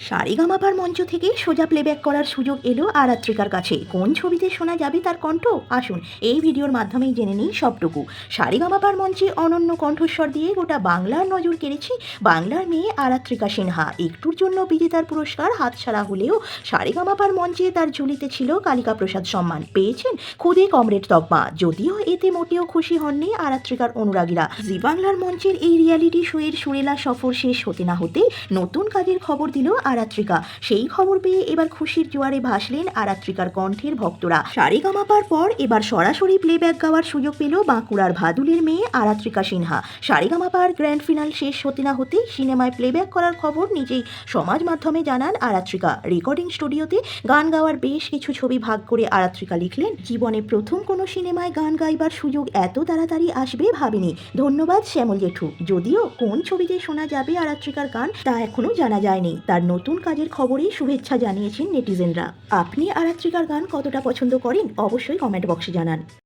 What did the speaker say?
সারেগামাপার মঞ্চ থেকে সোজা প্লেব্যাক করার সুযোগ এলো আরাত্রিকার কাছে। কোন ছবিতে শোনা যাবে তার কণ্ঠ? আসুন, এই ভিডিওর মাধ্যমেই জেনে নিই সবটুকু। সারেগামাপার মঞ্চে অনন্য কণ্ঠস্বর দিয়ে গোটা বাংলার নজর কেড়েছে বাংলার মেয়ে আরাত্রিকা সিনহা। একটুর জন্য বিজেতার পুরস্কার হাতছাড়া হলেও সারেগামাপার মঞ্চে তার ঝুলিতে ছিল কালিকা প্রসাদ সম্মান। পেয়েছেন খুদে কমরেড তকমা। যদিও এতে মোটেও খুশি হননি আরাত্রিকার অনুরাগীরা। জি বাংলার মঞ্চের এই রিয়ালিটি শোয়ের সুরেলা সফর শেষ হতে না হতে নতুন কাজের খবর দিল আরাত্রিকা। সেই খবর পেয়ে এবার খুশির জোয়ারে ভাসলেন আরাত্রিকার কণ্ঠের ভক্তরা। সারেগামাপার পর এবার সরাসরি প্লেব্যাক গাওয়ার সুযোগ পেল বাঁকুড়ার ভাদুলের মেয়ে আরাত্রিকা সিনহা। সারেগামাপার গ্র্যান্ড ফিনাল শেষ হতে না হতেই সিনেমায় প্লেব্যাক করার খবর নিজেই সমাজ মাধ্যমে জানান আরাত্রিকা। রেকর্ডিং স্টুডিওতে গান গাওয়ার বেশ কিছু ছবি ভাগ করে আরাত্রিকা লিখলেন, জীবনে প্রথম কোনো সিনেমায় গান গাইবার সুযোগ এত তাড়াতাড়ি আসবে ভাবিনি। ধন্যবাদ শ্যামল জেঠু। যদিও কোন ছবিতে শোনা যাবে আরাত্রিকার গান তা এখনও জানা যায়নি। তার নতুন কাজের খবরেই শুভেচ্ছা জানিয়েছেন নেটিজেনরা। আপনি আরাত্রিকার গান কতটা পছন্দ করেন, অবশ্যই কমেন্ট বক্সে জানান।